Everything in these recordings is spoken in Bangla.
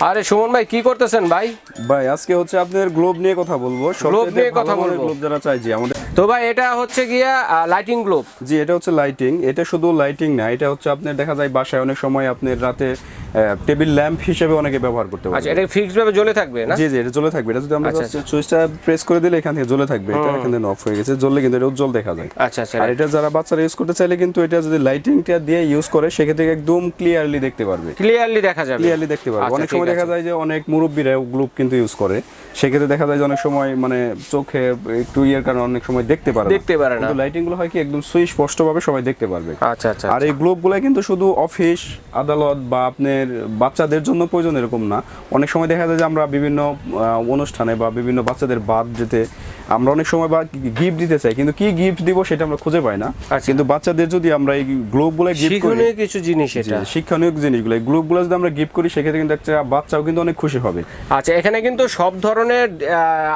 আরে সুমন ভাই কি করতেছেন ভাই? ভাই আজকে হচ্ছে আপনাদের গ্লোব নিয়ে কথা বলব। গ্লোব নিয়ে কথা বলব। গ্লোব যারা চাই জি আমাদের তো ভাই এটা হচ্ছে গিয়া লাইটিং গ্লোব জি এটা হচ্ছে লাইটিং এটা শুধু লাইটিং না এটা হচ্ছে আপনার দেখা যায় বাসায় অনেক সময় আপনার রাতে টেবিল ল্যাম্প হিসেবে অনেকে ব্যবহার করতে পারে। আচ্ছা এটা ফিক্সড ভাবে জ্বলে থাকবে না? জি জি এটা জ্বলে থাকবে। এটা যদি আমরা আচ্ছা, সুইচটা প্রেস করে দিলে এখান থেকে জ্বলে থাকবে। এটা এখান থেকে অফ হয়ে গেছে। জ্বললে কিন্তু এটা উজ্জ্বল দেখা যায়। আচ্ছা আচ্ছা। আর এটা যারা বাচ্চারা ইউজ করতে চাইলে কিন্তু এটা যদি লাইটিংটা দিয়ে ইউজ করে সেক্ষেত্রে একদম ক্লিয়ারলি দেখতে পারবে। ক্লিয়ারলি দেখা যাবে। ক্লিয়ারলি দেখতে পারবে। আচ্ছা, অনেক সময় দেখা যায় যে অনেক মুরব্বীরা গ্লুপ কিন্তু ইউজ করে। সেক্ষেত্রে দেখা যায় যে অনেক সময় মানে চোখে একটু ইয়ের কারণে অনেক সময় দেখতে পারে দেখতে পারে না। কিন্তু লাইটিংগুলো হয় কি একদম সুস্পষ্টভাবে সবাই দেখতে পারবে। আচ্ছা আচ্ছা আর এই গ্লোবগুলো কিন্তু শুধু অফিস আদালত বা আপনার বাচ্চাদের জন্য প্রয়োজন এরকম না। অনেক সময় দেখা যায় যে আমরা বিভিন্ন অনুষ্ঠানে বা বিভিন্ন বাচ্চাদের বাদ যেতে আমরা অনেক সময় বা গিফট দিতে চাই কিন্তু কি গিফট দিব সেটা আমরা খুঁজে পাই না। আচ্ছা। কিন্তু বাচ্চাদের যদি আমরা এই গ্লোবগুলো গিফট করি কিছু জিনিস এটা। শিক্ষণীয় জিনিসগুলো এই গ্লোবগুলো যদি আমরা গিফট করি সেক্ষেত্রে কিন্তু একটা বাচ্চাও কিন্তু অনেক খুশি হবে। আচ্ছা এখানে কিন্তু সব ধরনের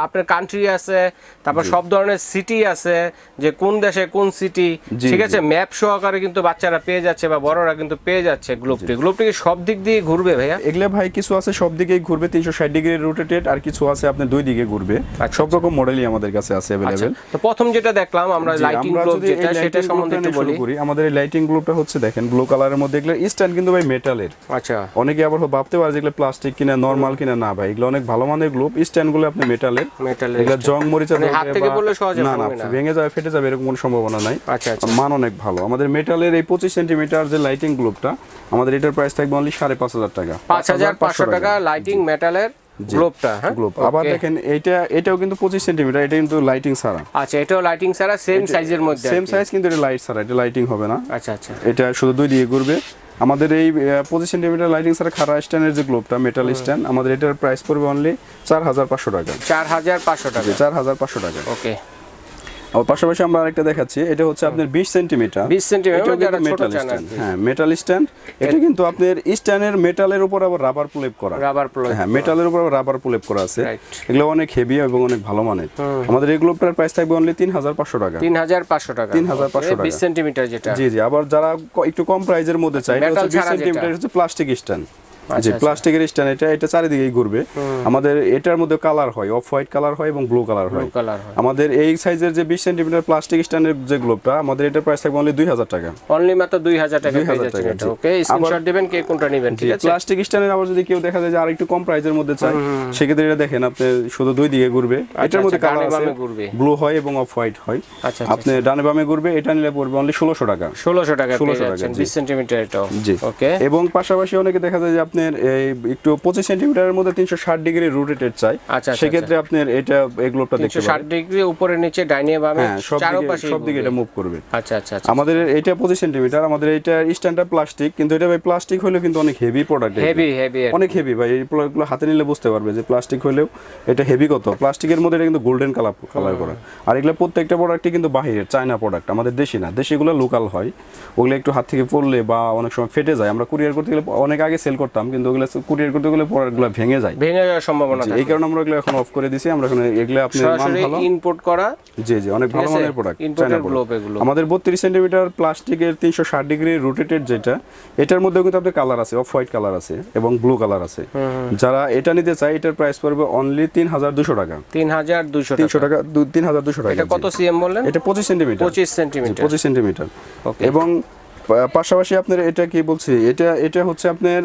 আপনার কান্ট্রি আছে তারপর সব ধরনের সিটি আছে যে কোন দেশে কোন সিটি ঠিক আছে? ম্যাপ সহকারে কিন্তু বাচ্চারা পেয়ে যাচ্ছে বা বড়রা কিন্তু পেয়ে যাচ্ছে গ্লোবটি গ্লোবটি সব দিক দিয়ে ঘুরবে ভাইয়া? এগুলো ভাই কিছু আছে সব দিকেই ঘুরবে তিনশো ষাট ডিগ্রি রোটেটেড আর কিছু আছে আপনার দুই দিকে ঘুরবে। সব রকম মডেলই আমাদের কাছে আছে আচ্ছা অ্যাভেলেবেল তো প্রথম যেটা দেখলাম আমরা লাইটিং গ্লোব যেটা সেটা সম্বন্ধে একটু বলি। করি আমাদের এই লাইটিং গ্লোবটা হচ্ছে দেখেন ব্লু কালারের মধ্যে এগুলো স্ট্যান্ড কিন্তু ভাই মেটালের আচ্ছা। অনেকে আবার ভাবতে পারে যেগুলো প্লাস্টিক কিনা নর্মাল কিনা না ভাই এগুলো অনেক ভালো মানের গ্লোব স্ট্যান্ডগুলো আপনি মেটালের মেটালের এগুলো জং মরিচা মানে হাত থেকে পড়লে সহজে না না না। ভেঙে যাবে ফেটে যাবে এরকম কোনো সম্ভাবনা নাই। আচ্ছা আচ্ছা। মান অনেক ভালো। আমাদের মেটালের এই পঁচিশ সেন্টিমিটার যে লাইটিং গ্লোবটা আমাদের এটার প্রাইস থাকবে অনলি সাড়ে পাঁচ হাজার টাকা। পাঁচ হাজার পাঁচশো টাকা। লাইটিং মেটালের গ্লোবটা হ্যাঁ? গ্লোব আবার দেখেন এটা এটাও কিন্তু এটা লাইটিং ছাড়া। আচ্ছা এটাও লাইটিং ছাড়া সেম সাইজের মধ্যে সেম সাইজ কিন্তু এটা লাইট ছাড়া এটা লাইটিং হবে না। আচ্ছা আচ্ছা। এটা শুধু দুই দিকে ঘুরবে। আমাদের এই পঁচিশ সেন্টিমিটার লাইটিং ছাড়া খাড়া স্ট্যান্ডের যে গ্লোবটা মেটাল স্ট্যান্ড আমাদের এটার প্রাইস পড়বে অনলি চার হাজার পাঁচশো টাকা। চার হাজার পাঁচশো টাকা। চার হাজার পাঁচশো টাকা। ওকে আর পাশাপাশি আমরা আরেকটা দেখাচ্ছি এটা হচ্ছে আপনার বিশ সেন্টিমিটার। 20 সেন্টিমিটার যারা কিন্তু মেটাল স্ট্যান্ড হ্যাঁ মেটাল স্ট্যান্ড এটা কিন্তু আপনার স্ট্যান্ডের মেটালের উপর আবার রাবার প্রলেপ করা। রাবার প্লগ হ্যাঁ মেটালের উপর আবার রাবার প্রলেপ করা আছে। এগুলো অনেক হেভি এবং অনেক ভালো মানের। আমাদের এই গ্লোবটার প্রাইস থাকবে অনলি তিন হাজার পাঁচশো টাকা। তিন হাজার পাঁচশো টাকা। 3,500 টাকা। বিশ সেন্টিমিটার যেটা। জি জি আবার যারা একটু কম প্রাইজের মধ্যে চাই এটা হচ্ছে বিশ ছাড়া যেটা। সেন্টিমিটার হচ্ছে প্লাস্টিক স্ট্যান্ড আচ্ছা, আচ্ছা। প্লাস্টিকের স্ট্যান্ড এটা এটা চারিদিকেই ঘুরবে। আমাদের এটার মধ্যে কালার হয় অফ হোয়াইট কালার হয় এবং ব্লু কালার হয়। আমাদের এই সাইজের যে বিশ সেন্টিমিটার প্লাস্টিক স্ট্যান্ডের যে গ্লোবটা আমাদের এটার প্রাইস থাকবে অনলি দুই হাজার টাকা। অনলি মাত্র দুই হাজার টাকা 2000 পেয়ে টাকা, ওকে স্ক্রিনশট দিবেন কে কোনটা নেবেন ঠিক আছে? প্লাস্টিক স্ট্যান্ডের আবার যদি কেউ দেখা যায় যে আর একটু কম প্রাইসের মধ্যে চায় সেক্ষেত্রে এটা দেখেন আপনি শুধু দুই দিকে ঘুরবে। এটার মধ্যে আচ্ছা, কালার আছে ব্লু হয় এবং অফ হোয়াইট হয়। আচ্ছা আপনি ডানে বামে ঘুরবে এটা নিলে পড়বে অনলি ষোলোশো টাকা। ষোলোশো টাকা 1600 টাকা, বিশ সেন্টিমিটার এটাও জি। ওকে এবং পাশাপাশি অনেকে দেখা যায় যে আপনার এই একটু পঁচিশ সেন্টিমিটারের মধ্যে তিনশো ষাট ডিগ্রি রোটেটেড চাই। আচ্ছা, আচ্ছা, সেক্ষেত্রে আপনার এটা এগুলোটা দেখতে তিনশো ষাট ডিগ্রি উপরে নিচে ডাইনে বামে হ্যাঁ সব দিকে চারোপাশে সব দিকে এটা মুভ করবে। আচ্ছা আচ্ছা আচ্ছা। আমাদের এটা পঁচিশ সেন্টিমিটার আমাদের এটা স্ট্যান্ডার্ড প্লাস্টিক কিন্তু এটা ভাই প্লাস্টিক হলেও কিন্তু অনেক হেভি প্রোডাক্ট হেভি হেভি অনেক হেভি ভাই এই প্রোডাক্টগুলো হাতে নিলে বুঝতে পারবে যে প্লাস্টিক হলেও এটা হেভি কত। প্লাস্টিকের মধ্যে এটা কিন্তু গোল্ডেন কালার কালার করা। আর এগুলো প্রত্যেকটা প্রোডাক্টই কিন্তু বাহিরের চায়না প্রোডাক্ট আমাদের দেশি না। দেশিগুলো লোকাল হয়। ওগুলো একটু হাত থেকে পড়লে বা অনেক সময় ফেটে যায়। আমরা কুরিয়ার করতে গেলে অনেক আগে সেল করতাম। কিন্তু ওগুলো কুরিয়ার করতে গেলে প্রোডাক্টগুলো ভেঙে যায়। ভেঙে যাওয়ার সম্ভাবনা থাকে। এই কারণে আমরা এগুলো এখন অফ করে দিছি আমরা এখন এগুলো আপনার মান ভালো। ইনপুট করা। জি জি অনেক ভালো মানের প্রোডাক্ট globe এগুলো। আমাদের বত্রিশ সেন্টিমিটার প্লাস্টিকের তিনশো ষাট ডিগ্রি রোটেটেড যেটা এটার মধ্যেও কিন্তু আপনার কালার আছে অফ হোয়াইট কালার আছে এবং ব্লু কালার আছে। যারা এটা নিতে চায় এটার প্রাইস পড়বে অনলি তিন হাজার দুশো টাকা। তিন হাজার দুইশো তিনশো টাকা টাকা দু- তিন হাজার দুশো টাকা এটা কত সিএম বললেন? এটা পঁচিশ সেন্টিমিটার পঁচিশ সেন্টিমিটার পঁচিশ সেন্টিমিটার ওকে এবং পাশাপাশি আপনার এটা কি বলছি? এটা এটা হচ্ছে আপনার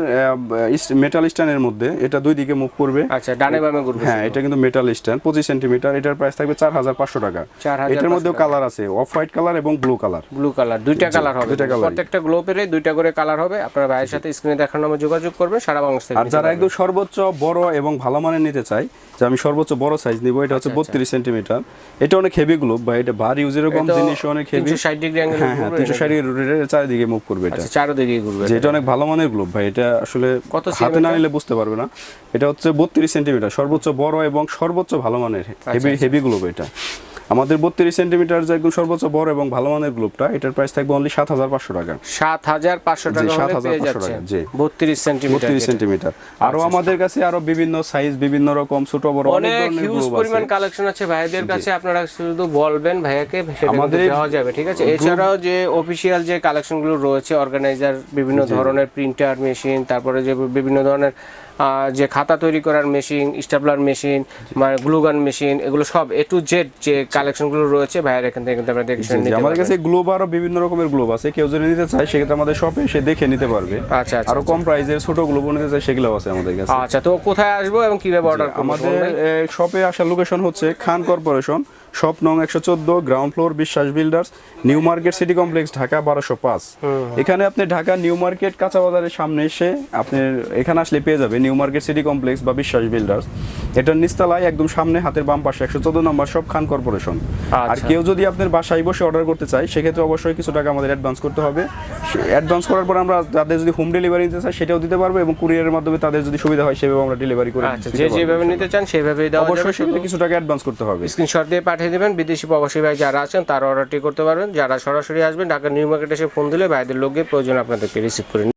মেটাল স্ট্যান্ডের মধ্যে। এটা দুই দিকে মুভ করবে। আচ্ছা ডানে বামে ঘুরবে। হ্যাঁ এটা কিন্তু মেটাল স্ট্যান্ড। পঁচিশ সেন্টিমিটার এটার প্রাইস থাকবে চার হাজার পাঁচশো টাকা। এটার মধ্যেও কালার আছে। অফ হোয়াইট কালার এবং ব্লু কালার ব্লু কালার দুইটা কালার হবে। দুইটা colour-ই। প্রত্যেকটা গ্লোবের দুইটা করে কালার হবে। আপনার ভাইয়ের সাথে স্ক্রিনে দেখার নামে যোগাযোগ করবেন সারা বাংলাদেশ থেকে আর যারা একদম সর্বোচ্চ বড় এবং ভালো মানের নিতে চাই যে আমি সর্বোচ্চ বড় সাইজ নিব এটা আচ্ছা, হচ্ছে বত্রিশ সেন্টিমিটার এটা অনেক হেভি গ্লোব বা এটা ভারী ইউজের কম জিনিস অনেক হেভি 360 ডিগ্রি অ্যাঙ্গেল হ্যাঁ তিনশো ষাট চারিদিকে মুখ করবে এটা। চারিদিকে ঘুরবে যে এটা অনেক ভালো মানের গ্লোব ভাই এটা আসলে কত হাতে না নিলে বুঝতে পারবে না। এটা হচ্ছে বত্রিশ সেন্টিমিটার সর্বোচ্চ বড় এবং সর্বোচ্চ ভালো মানের আচ্ছা, হেভি হেভি গ্লোব এটা। আমাদের বত্রিশ সেন্টিমিটার যে একদম সর্বোচ্চ বড় এবং ভালো মানের গ্লোবটা এটার প্রাইস থাকবে অনলি সাত হাজার পাঁচশো টাকা। সাত হাজার পাঁচশো টাকা হলে 7,500 পেয়ে টাকা, জি। বত্রিশ সেন্টিমিটার বত্রিশ সেন্টিমিটার। আরও আমাদের কাছে আরও বিভিন্ন সাইজ বিভিন্ন রকম ছোট বড় অনেক হিউজ পরিমাণ কালেকশন আছে। ভাইদের কাছে আপনারা শুধু বলবেন ভাইয়াকে আমাদের দেওয়া যাবে ঠিক আছে? এছাড়াও যে অফিসিয়াল যে কালেকশনগুলো রয়েছে অর্গানাইজার বিভিন্ন ধরনের প্রিন্টার মেশিন তারপরে যে বিভিন্ন ধরনের যে খাতা তৈরি করার মেশিন স্টাপলার মেশিন মানে গ্লুগান মেশিন এগুলো সব এ টু জেড যে কালেকশনগুলো রয়েছে ভাইয়ের এখান থেকে কিন্তু আপনারা দেখে নিতে আমাদের কাছে গ্লোব আরও বিভিন্ন রকমের গ্লোব আছে। কেউ যদি নিতে চায় সেক্ষেত্রে আমাদের শপে এসে দেখে নিতে পারবে। আচ্ছা আচ্ছা আরও কম প্রাইসের ছোট গ্লোব নিতে চায় সেগুলো আছে আমাদের কাছে। আচ্ছা তো কোথায় আসব এবং কীভাবে অর্ডার করব আমাদের শপে আসার লোকেশন হচ্ছে খান কর্পোরেশন শপ নং একশো চোদ্দ ground floor Biswas builders new market city complex Dhaka বারোশো পাঁচ। এখানে আপনি ঢাকা নিউ মার্কেট কাঁচা বাজারের সামনে এসে আপনি এখানে আসলে পেয়ে যাবে নিউ মার্কেট সিটি কমপ্লেক্স বা বিশ্বাস বিল্ডার্স এটার নিচতলায় একদম সামনে হাতের বাম পাশে একশো চোদ্দ নম্বর শপ খান কর্পোরেশন আর আচ্ছা। কেউ যদি আপনার বাসায় বসে অর্ডার করতে চায় সেক্ষেত্রে অবশ্যই কিছু টাকা আমাদের অ্যাডভান্স করতে হবে। অ্যাডভান্স করার পর আমরা তাদের যদি হোম ডেলিভারি দিতে চাই সেটাও দিতে পারব এবং কুরিয়ারের মাধ্যমে তাদের যদি সুবিধা হয় সেভাবে আমরা ডেলিভারি করে আচ্ছা যে যেভাবে নিতে চান যাবে অবশ্যই সেক্ষেত্রে কিছু টাকা অ্যাডভান্স করতে হবে। স্ক্রিনশট দিয়ে পাঠিয়ে দেবেন। বিদেশি প্রবাসী ভাই যারা আছেন, তারা অর্ডারটি করতে পারবেন। যারা সরাসরি আসবেন ঢাকা নিউ মার্কেটে এসে ফোন দিলে ভাইদের লোকের প্রয়োজন আপনাদেরকে রিসিভ করে